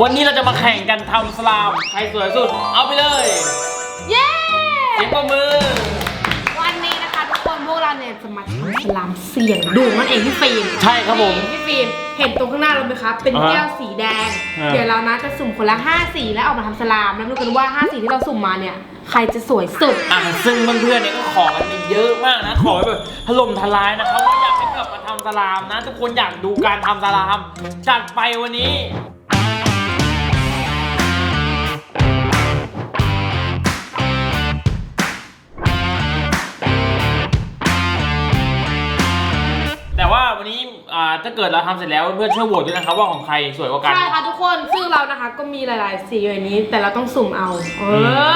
วันนี้เราจะมาแข่งกันทำสลามใครสวยสุด เอาไปเลยเย้ เสียงปรบมือ วันนี้นะคะทุกคนพวกเราเนี่ยจะมาทำสลามเสี่ยงดูนั่นเองพี่ฟิล์มใช่ครับผมนี่พี่ฟิล์มเห็นตรงข้างหน้าเราไหมคะเป็นอ่าฮะแก้วสีแดง อ่า เดี๋ยวเรานะจะสุ่มคนละ5สีแล้วออกมาทำสลามแล้วมาดูกันว่า5สีที่เราสุ่มมาเนี่ยใครจะสวยสุด อะซึ่งเพื่อนๆเนี่ยก็ขอกันมาเยอะมากนะขอแบบถล่มทลายนะครับว่าอยากให้กลับมาทำสลามนะ ทุกคนอยากดูการทำสลาม จัดไปวันนี้ ถ้าเกิดเราทำเสร็จแล้วเพื่อนๆช่วยโหวตด้วยนะครับว่าของใครสวยกว่ากัน ใช่ค่ะทุกคนซึ่งเรานะคะก็มีหลายๆสีอยู่ในนี้ แต่เราต้องสุ่มเอา เอ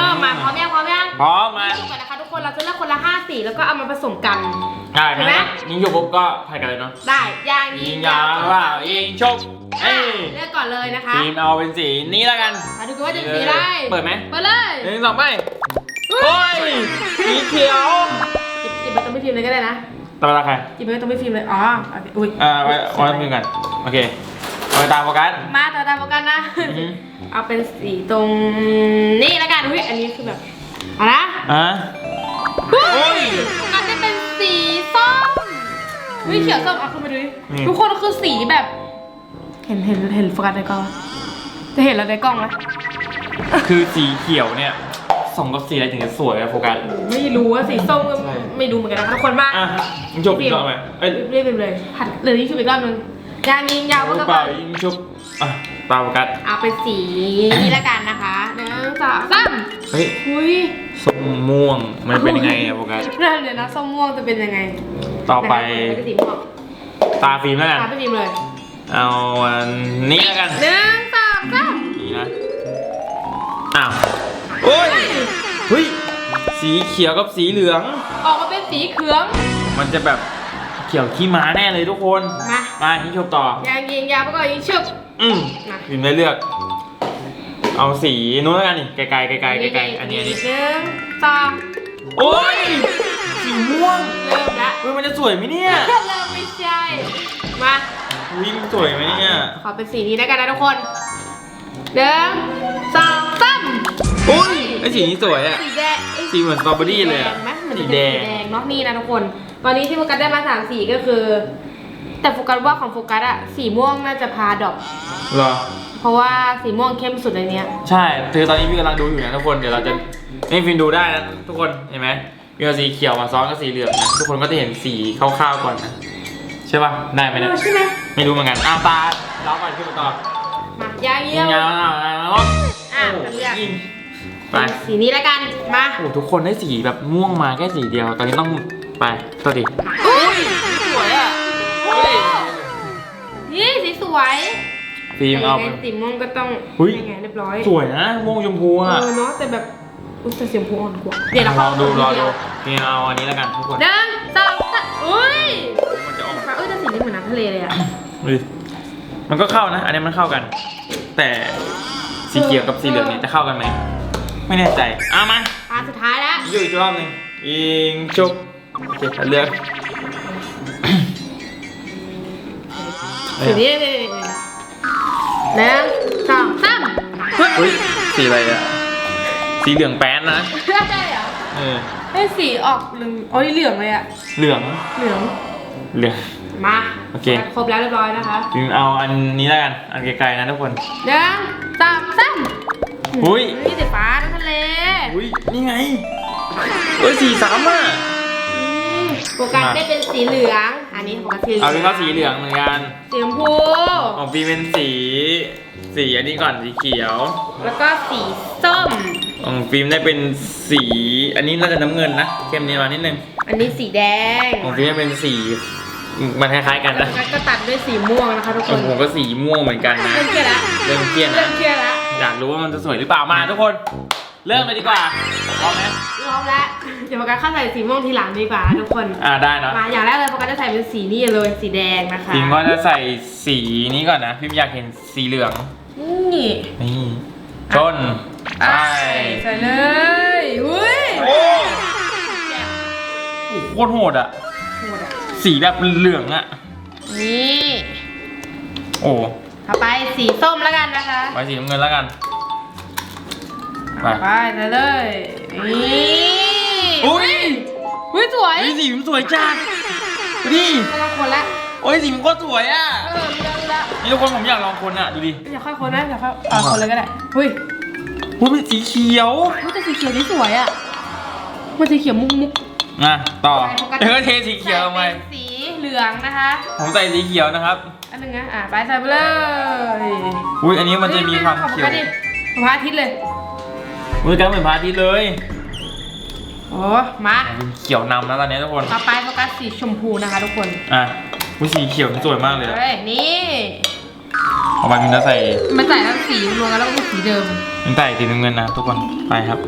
อมาพร้อมยังพร้อมยังพร้อมมาสุ่มกันนะคะทุกคนเราจะเลือกคนละ5สีแล้วก็เอามาผสมกัน ได้เห็นไหม นะยิงอยู่ปุ๊บก็ถ่ายกันเลยเนาะได้ยางยิงยาวว่ายิงชกอะเอ้ยเลือกก่อนเลยนะคะทีมเอาเป็นสีนี้แล้วกันมาดูกันว่าจะเป็นสีอะไรเปิดไหมเปิดเลยหนึ่งสองไปโอ้ยสีเขียว จิบจิบไปต้องไม่ฟิล์มเลยก็ได้นะ ตามเวลาใครจิบไปต้องไม่ฟิล์มเลย อ๋อโอเคอุ้ยอ่าไว้ไว้มือกันโอเคเอาไปตามโฟกัส มาต่อตามกันนะ อือฮึเอาเป็นสีตรงนี่แล้วกันอุ้ยอันนี้คือแบบเอะนะอะ เฮ้โอ้ยยมันจะเป็นสีส้มอุ้ยเขียวส้มเอาขึ้นมาดูดินี่ ทุกคนคือสีแบบ เห็นเห็นเห็นโฟกัสในกล้องไหมจะเห็นเราในกล้องไหมคือสีเขียวเนี่ยส่งกับสีอะไรถึงจะสวยอะโฟกัสไม่รู้ว่าสีส้มก็ใช่ ไม่รู้เหมือนกันนะคะทุกคนมาอะยิงชกอีกรอบไหมเอ้ยเรียบๆเลยผัดเลยนี่ชุบอีกรอบนึงยางยิงยาวหรืก็อกเประล่าเป๋ายิงชกอะตามโฟกัสเอาเป็นสีนี้แล้วกันนะคะหนึ่งสองสามเฮ้ยอุ้ยส้มม่วงมันเป็นยังไงอะโฟกัสนั่นเลยนะส้มม่วงจะเป็นยังไงต่อไปเป็นสีม่วงตาฟิล์มแล้วกันตามไปฟิล์มเลยเอาอันนี้แล้วกันหนึ่งสองสามนี่นะอ้าวโอ้ยเฮ้ยสีเขียวกับสีเหลือง ออกมาเป็น สีเขือง มันจะแบบเขียวขี้ม้าแน่เลยทุกคนมา มาที่ชมต่อ ยางยิงยาวไปก่อนยิงชุบอืมมา พิมพ์ได้เลือก เอาสีนู้นแล้วกันนี่ไกลๆไกลๆไกลๆอันนี้อันนี้หนึ่งสองโอ้ยสีม่วงเริ่มละเฮ้ยมันจะสวยไหมเนี่ยเริ่มไม่ใช่ มาวิ่งสวยไหมเนี่ยขอเป็นสีนี้แล้วกันนะทุกคนหนึ่งสองสามโอ้ยไอสีนี้สวยอะสีแดงเอ้ยสีเหมือนสตรอเบอรี่เลยอะสีแดงไหมเหมือนสีจะเป็นแดสีงแดง เนาะนี่นะทุกคน ตอนนี้ที่โฟกัสได้มาสามสีก็คือ แต่โฟกัสว่าของโฟกัสอะสีม่วงน่าจะพาดอก เหรอ เพราะว่าสีม่วงเข้มสุดในเนี้ย ใช่คือตอนนี้พี่กำลังดูอยู่นะทุกคน เดี๋ยวเราจะนี่ฟิล์มดูได้นะทุกคน เห็นไหมมีเอาสีเขียวมาซ้อนกับสีเหลืองนะทุกคนก็จะเห็นสีคร่าวๆก่อนนะ ใช่ป่ะ ได้ไหมเนี่ย ใช่ไหมไม่รู้เหมือนกันอ้าวตาเราไปขึ้นมาต่อมา ยางยิเยี่ยงมยาวๆแล้วอะโอ้โหเลือก ยิง ไป สีนี้แล้วกันมาโอ้โหทุกคนได้สีแบบม่วงมาแค่สีเดียว ตอนนี้ต้องไปตัวดิอุ้ยสวยอะโอ้นี่สีสวยฟิล์มเอาไปสีม่วงก็ต้องอุ๊ยยังไงเรียบร้อยสวยนะม่วงชมพูเออะอเนาะแต่แบบอุ้ยแต่สีชมพูอ่อนกว่าเดี๋ยวเราลเข้าองดูรอเดีดูยวนี่เอาอันนี้แล้วกันทุกคนหนึ่งสองสามอุ้ยมันจะออกเอ้ยแต่สีนี้เหมือนน้ำทะเลเลยอะดูดิมันก็เข้านะ อันนี้มันเข้ากัน แต่สีเขียวกับสีเหลืองเนี่ยจะเข้ากันไหม ไม่แน่ใจเอามาอะสุดท้ายแล้วอยู่อีกรอบหนึ่งยิงชุบโอเคเลือกสีนี้นี่หนึ่งสองสามเฮ้ยสีอะไรอะ สีเหลืองแป้นนะได้เหรอเออให้สีออกเหลืองโอ้ยเหลืองเลยอะเหลืองเหลือง เหลือง มาโอเค ครบแล้วเรียบร้อยนะคะพิมพ์เอาอันนี้แล้วกัน อันไกลๆนะทุกคนหนึ่งสองสาม อุ๊ยนี่สีฟ้าน้ำทะเลอุ้ยนี่ไงเอ้ยสีสามอะนี่โฟกัสได้เป็นสีเหลือง อันนี้โฟกัสสีเหลืองเอาเป็นก็สีเหลืองเหมือนกัน สีชมพูของฟิล์มเป็นสี สีอันนี้ก่อนสีเขียว แล้วก็สีส้มของฟิล์มได้เป็นสี อันนี้น่าจะน้ำเงินนะเข้มนี้มานิดนึง อันนี้สีแดง ของฟิล์มเป็นสี มันคล้ายๆกันแล้วนะก็ตัดด้วยสีม่วงนะคะทุกขคองนผมก็สีม่วงเหมือนกันนะเริ่มเครียดแล้วเริ่มเครียดเริ่นะมเครียดแล้ว อยากรู้ว่ามันจะสวยหรือเปล่ามาทุกคน เริ่มเลยดีกว่าพร้อมไหมพร้อมแล้วเดี๋ยวโฟกัสเข้าใส่สีม่วงทีหลังดีกว่าทุกคน อ่าได้เนอะมาอย่างแรกเลยโฟกัสจะใส่เป็นสีนี่เลยสีแดงนะคะฟิล์มก็จะใส่สีนี้ก่อนนะฟิล์มอยากเห็นสีเหลือง นี่นี่ชนไปใส่เลยอุ้ยโอ้โหโคตรโหดอะโหดอะสีแบบเหลืองอะนี่ โอ้ เอาไปสีส้มแล้วกันนะคะไปสีน้ำเงินแล้วกัน ไป ไปเลยนี่อุ้ยอุ้ยสวยเฮ้ยสีมันสวยจัดดูดิไม่ต้องคนละโอ้ยสีมันก็สวยอะเออเลือกละนี่ทุกคนผมอยากลองคนอะดูดิอย่าค่อยคนนะอย่าค่อยเอาคนเลยก็ได้อุ้ยอุ้ยเป็นสีเขียวอุ้ยแต่สีเขียวนี่สวยอะมันสีเขียวมุกมุกนะต่อไปโฟกัสเดี๋ยวก็เทสีเขียวลงไปใส่ เป็นสีเหลืองนะคะผมใส่สีเขียวนะครับ อันหนึงนะอะไปใส่ไปเลยอุ้ยอันนี้มันจะมีความของเขียวโฟกัสดิของพระอาทิตย์เลยมือกันเหมือนพระอาทิตย์เลยโอ้มาเป็นเขียวนำแล้วตอนนี้ทุกคน ต่อไปโฟกัสสีชมพูนะคะทุกคนอะอุ้ยสีเขียวมันสวยมากเลยอะเฮ้ยนี่เอาไปมันจะใส่มันใส่ทั้งสีรวมกันแล้วก็เป็นสีเดิมมันใส่สีน้ำเงินนะทุกคนไปครับ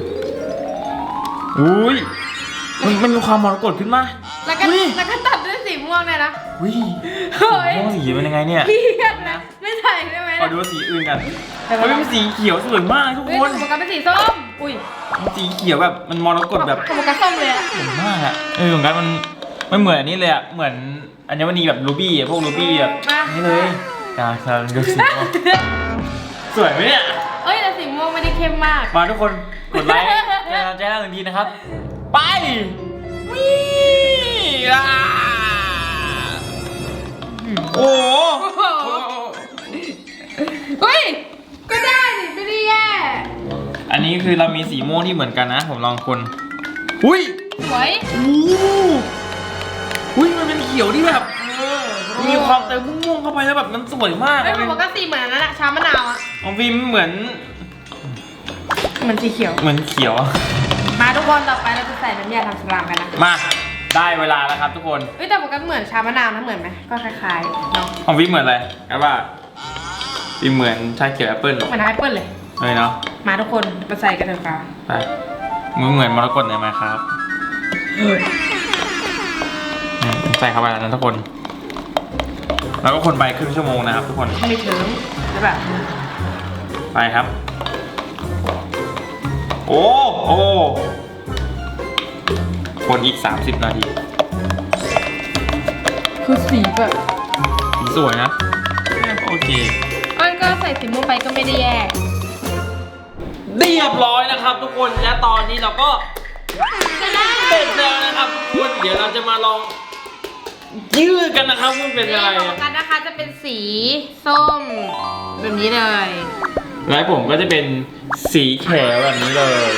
อุ้ยมันมันมีความมรกตขึ้นมาแล้วก็อุ๊ยแล้วก็ตัดด้วยสี ม่วงเลยนะอุ้ยเฮ้ยม่วงสีเป็นยังไงเนี่ยเครียดนะ ไม่ใส่ได้ไหมขอดูสีอื่นกันแต่เฮ้ว่ายเป็นสีเขียวสวยมากทุกเฮ้ยคนของโฟกัสเป็นสีส้ม อุ้ยมันสีเขียวแบบมันมรกตแบบของโฟกัสส้มเลยอะสวยมากอะเออของกันมันมันเหมือนอันนี้เลยอะเหมือนอัญมณีแบบรูบี้อะพวกรูบี้แบบนี่เลยอะเราดูสีม่วงสวยไหมเนี่ย เอ้ยแต่สีม่วงไม่ได้เข้มมาก มาทุกคนกดไลค์แจ้งแจ้งหนึ่งทีนะครับ ไปวิ่งอะ นนี้คือเรามีสีม่วงที่เหมือนกันนะ ผมลองคนอุ้ยสวยโอ้โหอุ้ยมันเป็นเขียวที่แบบมีความเติมม่วงๆเข้าไปแล้วแบบมันสวยมากเฮ้ยของโฟกัสสีเหมือนอันนั้นอะชามะนาวอะของฟิล์มเหมือน เหมือนสีเขียว เหมือนเขียวอะมาทุกคนต่อไปเราจะใส่น้ำยาทำสลามกันนะมาได้เวลาแล้วครับทุกคนเฮ้ยแต่โฟกัสเหมือนชามะนาวนะเหมือนไหมก็คล้ายๆเนาะของฟิล์มเหมือนอะไรครับว่าฟิล์มเหมือนชาเขียวแอปเปิ้ลเหมือนแอปเปิ้ลเลย เลยเนาะมาทุกคนมาใส่กันเถอะค่ะไปมือเหมือนมรกตเลยไหมครับนี่ใส่เข้าไปแล้วนะทุกคน แล้วก็คนไปครึ่งชั่วโมงนะครับทุกคน ไม่ถึงใช่แบบไปครับ โอ้โอ้คนอีก 30 นาที คือสีแบบสีสวยนะ โอเค อ้อนก็ใส่สีม่วงไปก็ไม่ได้แย่ เรียบร้อยนะครับ ทุกคนและตอนนี้เราก็จะได้เสร็จแล้วนะครับทุกคนเดี๋ยวเราจะมาลองยืดกันนะครับว่าเป็นอะไรนี่ของกันนะคะจะเป็นสีส้ม แบบนี้เลยและผมก็จะเป็นสีเขียวแบบนี้เลย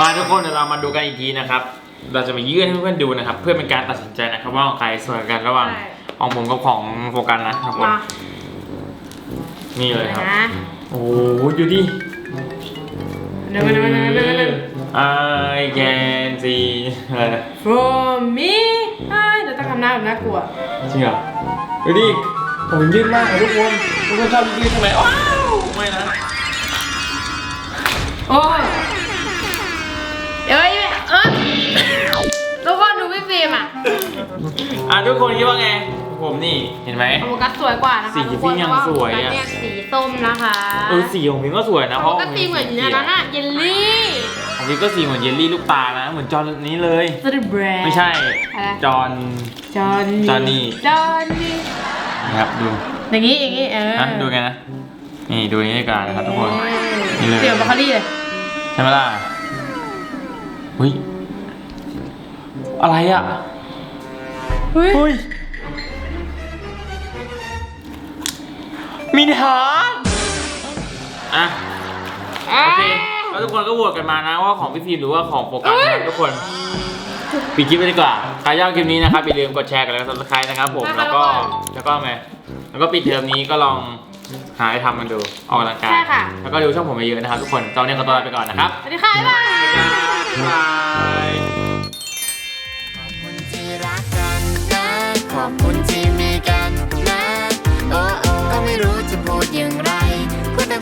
มาทุกคนเดี๋ยวเรามาดูกันอีกทีนะครับ เราจะมายืดให้เพื่อนๆดูนะครับ เพื่อเป็นการตัดสินใจนะครับว่าของใครสวยกันระหว่างใช่ของผมกับของโฟกัสนะทุกคนมานี่เลยครับ นะโอ้โหดูดิเดี๋ยวเดี๋ยวเดี๋ยวเดี๋ยวเดี๋ยว I can see อะไรนะ from me ใช่เดี๋ยวต้องทำหน้าแบบน่ากลัว จริงเหรอดูดิผมยืดมากเลยทุกคนทุกคนชอบยืดใช่ไหมว้าวไม่นะโอ้ยเอ้ยเอ้ยทุกคนดูพี่ฟิล์มอะ อะทุกคนคิดว่าไง ผมนี่เห็นไหม โฟกัสสวยกว่านะคะสีทุกคพี่นยังเพราะว่าสวยอะโฟกัสเนี่ยสีส้มนะคะเออสีของพิมก็สวยนะเพโฟราะกัสสีเหมือนอันนั้นอะเยลลี่ของพิมก็สีเหมือนเยลลี่ลูกตานะ เหมือนจอห์นนี้เลย สตรอเบอรี่ไม่ใช่อะไรจอห์นจอห์นจอห์นนี่ จอห์นนี่นะครับดูอย่างนี้อย่างนี้เออนะดูกันนะนี่ดูนี่ดีกว่อนนะครับทุกคน นี่เลยเดี๋ยวบรอกโคลี่เลยใช่ไหมล่ะอุ้ยอะไรอะเฮ้ยเฮ้ย มินหาอะ โอเคแล้วทุกคนก็โหวตกันมานะว่าของพี่ฟิล์มหรือว่าของโฟกัสนะครับทุกคนปิดคลิปไปดีกว่า ใครชอบคลิปนี้นะครับอย่าลืมกดแชร์กันแล้วก็ subscribe นะครับผม แล้วก็ แล้วก็ไงแล้วก็ปิดเทอมนี้ก็ลองหาอะไรทำกันดู ออกกำลังกาย ใช่ค่ะ แล้วก็ดูช่องผมไปเยอะนะครับทุกคนตอนนี้ขอตัวลาไปก่อนนะครับ สวัสดีค่ะ บ๊ายบายบ๊ายบายที่รักกันนะขอบคุณ